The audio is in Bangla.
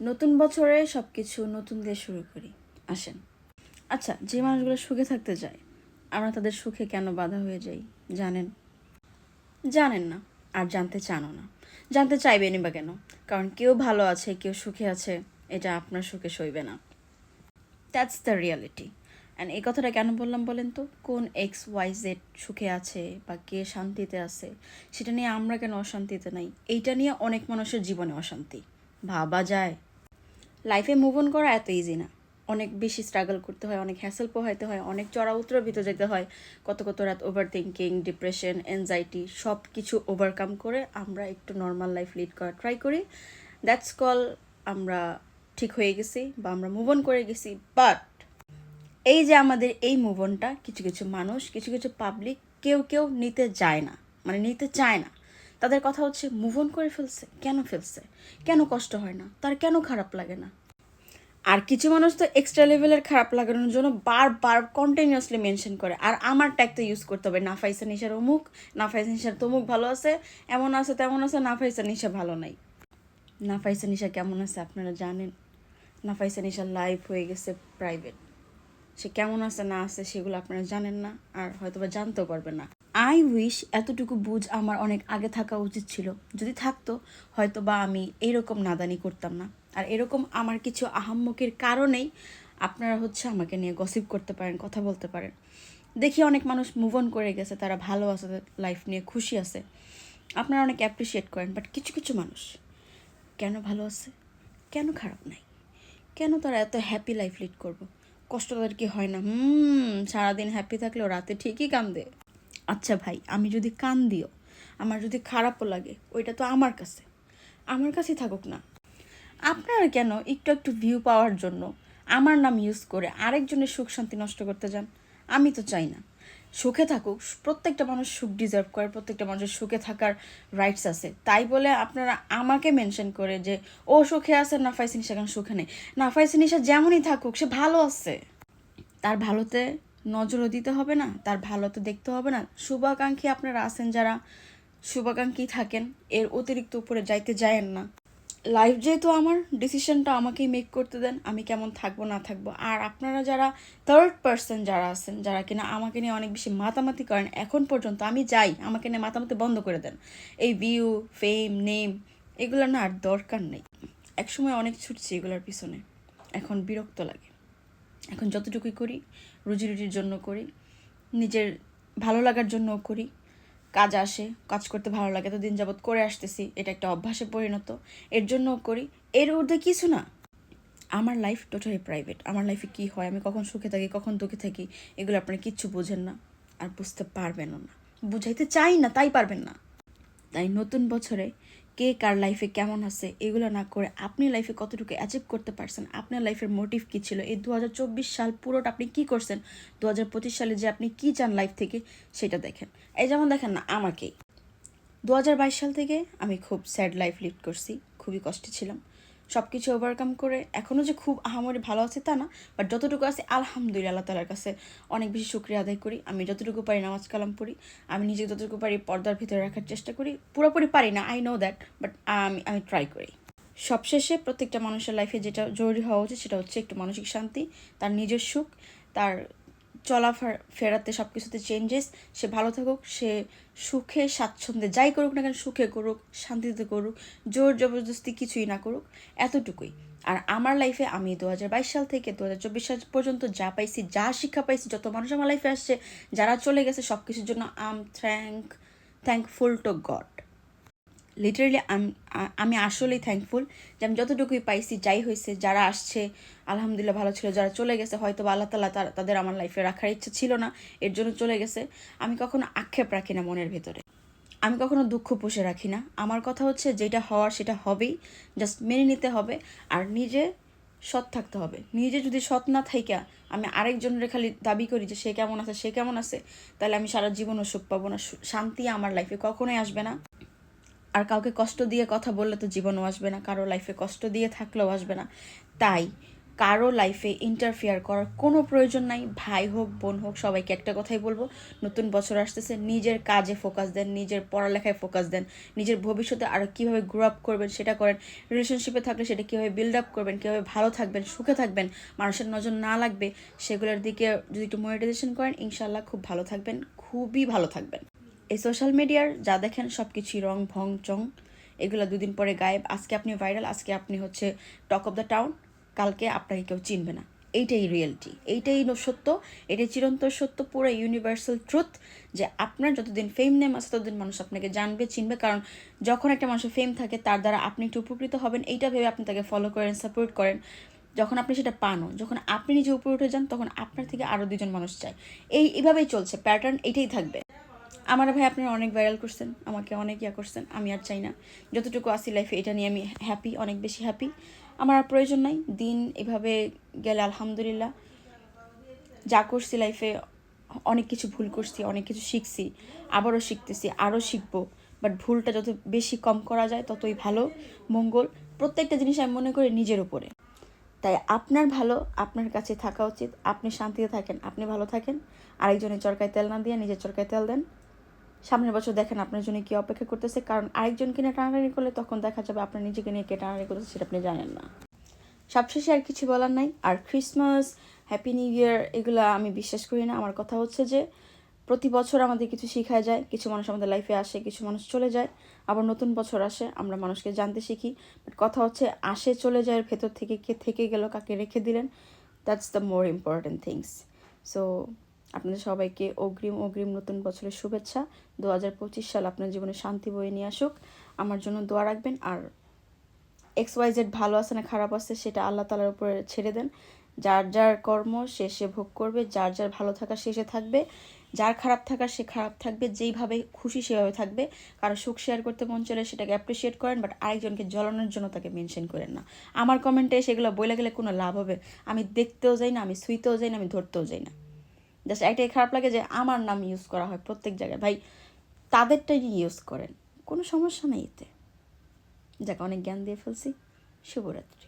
নতুন বছরে সব কিছু নতুন দিয়ে শুরু করি। আসেন। আচ্ছা যে মানুষগুলো সুখে থাকতে যায়, আমরা তাদের সুখে কেন বাধা হয়ে যাই, জানেন? জানেন না, আর জানতে চানও না। জানতে চাইবেনই বা কেন? কারণ কেউ ভালো আছে, কেউ সুখে আছে, এটা আপনার সুখে সইবে না। দ্যাটস দ্য রিয়ালিটি অ্যান্ড এই কথাটা কেন বললাম বলেন তো? কোন এক্স ওয়াই জেড সুখে আছে বা কে শান্তিতে আছে, সেটা নিয়ে আমরা কেন অশান্তিতে নাই? এইটা নিয়ে অনেক মানুষের জীবনে অশান্তি। ভাবা যায়। লাইফে মুভ অন করা এত ইজি না। অনেক বেশি স্ট্রাগল করতে হয়, অনেক হ্যাসেল পোহাইতে হয়, অনেক চড়া উত্তর ভিতরে যেতে হয়। কত কত রাত ওভার থিঙ্কিং ডিপ্রেশন অ্যাংজাইটি সব কিছু ওভারকাম করে আমরা একটু নর্মাল লাইফ লিড করা ট্রাই করি। দ্যাটস কল আমরা ঠিক হয়ে গেছি বা আমরা মুভ অন করে গেছি বাট এই যে আমাদের এই মুভ অনটা কিছু কিছু মানুষ, কিছু কিছু পাবলিক কেউ কেউ নিতে যায় না মানে নিতে চায় না। তাদের কথা হচ্ছে মুভ অন করে ফেলছে? কেন ফেলছে? কেন কষ্ট হয় না? তার কেন খারাপ লাগে না? আর কিছু মানুষ তো এক্সট্রা লেভেলের খারাপ লাগানোর জন্য বারবার কন্টিনিউয়াসলি মেনশন করে। আর আমার ট্যাগ তো ইউজ করতে হবে, নাফাইসা নিশার অমুক, নাফাইসা নিশার তমুক ভালো আছে, এমন আছে, তেমন আছে, নাফাইসা নিশা ভালো নাই। নাফাইসা নিশা কেমন আছে আপনারা জানেন? নাফাইসা নিশার লাইফ হয়ে গেছে প্রাইভেট সে কেমন আছে, না আছে, সেগুলো আপনারা জানেন না, আর হয়তো বা জানতেও পারবেন না। আই উইশ এতটুকু বুঝ আমার অনেক আগে থাকা উচিত ছিল। যদি থাকতো হয়তো বা আমি এরকম নাদানি করতাম না। আর এরকম আমার কিছু আহাম্মকের কারণেই আপনারা হচ্ছে আমাকে নিয়ে গসিপ করতে পারেন, কথা বলতে পারেন। দেখি অনেক মানুষ মুভ অন করে গেছে, তারা ভালো আছে লাইফ নিয়ে খুশি আছে। আপনারা অনেক অ্যাপ্রিসিয়েট করেন বাট কিছু কিছু মানুষ কেন ভালো আছে? কেন খারাপ নাই? কেন তারা এত হ্যাপি লাইফ লিড করব? কষ্ট তাদের কি হয় না? হুম, সারাদিন হ্যাপি থাকলেও রাতে ঠিকই কান্দে। আচ্ছা ভাই, আমি যদি কান দিও, আমার যদি খারাপও লাগে, ওইটা তো আমার কাছে। আমার কাছেই থাকুক না। আপনারা কেন একটু একটু ভিউ পাওয়ার জন্য আমার নাম ইউজ করে আরেকজনের সুখ শান্তি নষ্ট করতে যান? আমি তো চাই না। সুখে থাকুক, প্রত্যেকটা মানুষ সুখ ডিজার্ভ করে, প্রত্যেকটা মানুষের সুখে থাকার রাইটস আছে। তাই বলে আপনারা আমাকে মেনশন করে যে, ও সুখে আছে, নাফাইসিন সেখানে সুখে নেই। নাফাইসিন নিশা যেমনই থাকুক, সে ভালো আছে। তার ভালোতে নজরও দিতে হবে না, তার ভালো তো দেখতে হবে না। শুভাকাঙ্ক্ষী আপনারা আছেন যারা, শুভাকাঙ্ক্ষী থাকেন, এর অতিরিক্ত উপরে যাইতে যায়েন না। লাইফ যেহেতু আমার ডিসিশনটা আমাকেই মেক করতে দেন, আমি কেমন থাকব, না থাকব। আর আপনারা যারা থার্ড পার্সন যারা আছেন, যারা কিনা আমাকে নিয়ে অনেক বেশি মাতামাতি করেন, এখন পর্যন্ত আমি যাই, আমাকে নিয়ে মাতামাতি বন্ধ করে দেন। এই ভিউ ফেম নেম এগুলো না আর দরকার নেই। একসময় অনেক ছুটছি এগুলোর পিছনে, এখন বিরক্ত লাগে। এখন যতটুকুই করি, রুজি রুজির জন্য করি, নিজের ভালো লাগার জন্যও করি, কাজ আসে, কাজ করতে ভালো লাগে তো দিন যাবৎ করে আসতেছি, এটা একটা অভ্যাসে পরিণত, এর জন্যও করি, এর ঊর্ধ্বে কিছু না। আমার লাইফ টোটালি প্রাইভেট আমার লাইফে কী হয়, আমি কখন সুখে থাকি, কখন দুঃখে থাকি, এগুলো আপনারা কিচ্ছু বোঝেন না, আর বুঝতে পারবেনও না। বুঝাইতে চাই না, তাই পারবেন না। তাই নতুন বছরে কে কার লাইফে কেমন আছে, এগুলো না করে আপনি লাইফে কতটুকু অ্যাচিভ করতে পারছেন, আপনার লাইফের মোটিভ কী ছিল, এই দু হাজার চব্বিশ সাল পুরোটা আপনি কি করছেন দু হাজার পঁচিশ সালে যে আপনি কি চান লাইফ থেকে সেটা দেখেন। এই যেমন দেখেন না আমাকেই দু হাজার বাইশ সাল থেকে আমি খুব স্যাড লাইফ লিড করছি, খুবই কষ্টে ছিলাম। সব কিছু ওভারকাম করে এখনও যে খুব আহামরি ভালো আছে তা না বাট যতটুকু আছে আলহামদুলিল্লাহ আল্লাহ তালার কাছে অনেক বেশি শুক্রিয়া আদায় করি। আমি যতটুকু পারি নামাজ কালাম পড়ি, আমি নিজে যতটুকু পারি পর্দার ভিতরে রাখার চেষ্টা করি। পুরোপুরি পারি না আই নো দ্যাট বাট আমি আমি ট্রাই করি। সবশেষে প্রত্যেকটা মানুষের লাইফে যেটা জরুরি হওয়া উচিত সেটা হচ্ছে একটু মানসিক শান্তি, তার নিজের সুখ, তার চলা ফেরাতে সব কিছুতে চেঞ্জেস সে ভালো থাকুক, সে সুখে, স্বাচ্ছন্দ্যে যাই করুক না কেন, সুখে করুক, শান্তিতে করুক, জোর জবরদস্তি কিছুই না করুক, এতটুকুই। আর আমার লাইফে আমি দু হাজার বাইশ সাল থেকে দু হাজার চব্বিশ সাল পর্যন্ত যা পাইছি, যা শিক্ষা পাইছি, যত মানুষ আমার লাইফে আসছে, যারা চলে গেছে সব কিছুর জন্য I'm thank thankful to God literally আমি আসলেই থ্যাঙ্কফুল যে আমি যতটুকুই পাইছি, যাই হয়েছে যারা আসছে, আলহামদুলিল্লাহ ভালো ছিল, যারা চলে গেছে হয়তো আল্লাহ তালা তাদের আমার লাইফে রাখার ইচ্ছা ছিল না, এর জন্য চলে গেছে। আমি কখনো আক্ষেপ রাখি না মনের ভেতরে। আমি কখনো দুঃখ পুষে রাখি না। আমার কথা হচ্ছে, যেটা হওয়ার সেটা হবেই। জাস্ট মেনে নিতে হবে, আর নিজে সৎ থাকতে হবে। নিজে যদি সৎ না থাইকা, আমি আরেকজনের খালি দাবি করি যে সে কেমন আছে, সে কেমন আছে, তাহলে আমি সারা জীবনও সুখ পাবো না। শান্তি আমার লাইফে কখনোই আসবে না। আর কাউকে কষ্ট দিয়ে কথা বললে তো জীবনও আসবে না, কারও লাইফে কষ্ট দিয়ে থাকলেও আসবে না। তাই কারও লাইফে ইন্টারফেয়ার করার কোনো প্রয়োজন নাই। ভাই হোক, বোন হোক, সবাইকে একটা কথাই বলব, নতুন বছর আসতেছে, নিজের কাজে ফোকাস দেন, নিজের পড়ালেখায় ফোকাস দেন, নিজের ভবিষ্যতে আরও কীভাবে গ্রো আপ করবেন সেটা করেন রিলেশনশিপে থাকলে সেটা কীভাবে বিল্ড আপ করবেন, কীভাবে ভালো থাকবেন, সুখে থাকবেন, মানুষের নজর না লাগবে, সেগুলোর দিকে যদি একটু মনিটাইজেশন করেন ইনশাল্লাহ খুব ভালো থাকবেন, খুবই ভালো থাকবেন। এই সোশ্যাল মিডিয়ার যা দেখেন সব কিছুই রং, ভং, চং, এগুলো দুদিন পরে গায়েব। আজকে আপনি ভাইরাল আজকে আপনি হচ্ছে টক অফ দ্য টাউন কালকে আপনাকে কেউ চিনবে না। এইটাই রিয়েলিটি এইটাই সত্য, এটাই চিরন্তর সত্য, পুরো ইউনিভার্সাল ট্রুথ যে আপনার যতদিন ফেম নেম আছে, ততদিন মানুষ আপনাকে জানবে, চিনবে। কারণ যখন একটা মানুষের ফেম থাকে, তার দ্বারা আপনি একটু উপকৃত হবেন, এইটা ভেবে আপনি তাকে ফলো করেন সাপোর্ট করেন। যখন আপনি সেটা পানও যখন আপনি নিজে উপরে উঠে যান, তখন আপনার থেকে আরও দুজন মানুষ চায়। এই, এভাবেই চলছে প্যাটার্ন এটাই থাকবে। আমার ভাই আপনারা অনেক ভাইরাল করছেন, আমাকে অনেক ইয়া করছেন, আমি আর চাই না। যতটুকু আসি লাইফে এটা নিয়ে আমি হ্যাপি অনেক বেশি হ্যাপি আমার আর প্রয়োজন নাই, দিন এভাবে গেলে আলহামদুলিল্লাহ। যা করছি লাইফে অনেক কিছু ভুল করছি, অনেক কিছু শিখছি, আবারও শিখতেছি, আরও শিখব। বাট ভুলটা যত বেশি কম করা যায়, ততই ভালো, মঙ্গল, প্রত্যেকটা জিনিস আমি মনে করি নিজের উপরে। তাই আপনার ভালো, আপনার কাছে থাকা উচিত। আপনি শান্তিতে থাকেন, আপনি ভালো থাকেন। আরেকজনের চরকায় তেল না দিয়ে নিজের চরকায় তেল দেন। সামনের বছর দেখেন আপনার জন্য কি অপেক্ষা করতেছে, কারণ আরেকজনকে নিয়ে টানাটানি করলে তখন দেখা যাবে আপনার নিজেকে নিয়ে কে টানাটানি করতেছে সেটা আপনি জানেন না। সবশেষে আর কিছু বলার নাই। আর ক্রিসমাস হ্যাপি নিউ ইয়ার এগুলো আমি বিশ্বাস করি না। আমার কথা হচ্ছে যে, প্রতি বছর আমাদের কিছু শেখা যায়, কিছু মানুষ আমাদের লাইফে আসে, কিছু মানুষ চলে যায়। আবার নতুন বছর আসে, আমরা মানুষকে জানতে শিখি। বাট কথা হচ্ছে, আসে, চলে যায়, ভেতর থেকে কে থেকে গেল, কাকে রেখে দিলেন? That's the more important things so আপনাদের সবাইকে অগ্রিম অগ্রিম নতুন বছরের শুভেচ্ছা। দু হাজার পঁচিশ সাল আপনার জীবনে শান্তি বয়ে নিয়ে আসুক। আমার জন্য দোয়া রাখবেন। আর এক্স ওয়াই জেড ভালো আছে না খারাপ আছে সেটা আল্লাহ তালার উপরে ছেড়ে দেন। যার যার কর্ম, সে ভোগ করবে। যার যার ভালো থাকা, সে থাকবে। যার খারাপ থাকা, সে খারাপ থাকবে। যেইভাবে খুশি, সেভাবে থাকবে। কারও সুখ শেয়ার করতে মন চলে সেটাকে অ্যাপ্রিসিয়েট করেন বাট আরেকজনকে জ্বলানোর জন্য তাকে মেনশন করেন না। আমার কমেন্টে সেগুলো বলে গেলে কোনো লাভ হবে? আমি দেখতেও যাই না, আমি সুইতেও যাই না, আমি ধরতেও যাই না। জাস্ট একটাই খারাপ লাগে যে আমার নাম ইউজ করা হয় প্রত্যেক জায়গায়। ভাই, তাদেরটাই ইউজ করেন, কোনো সমস্যা নেই এতে। যাকে, অনেক জ্ঞান দিয়ে ফেলছি। শুভরাত্রি।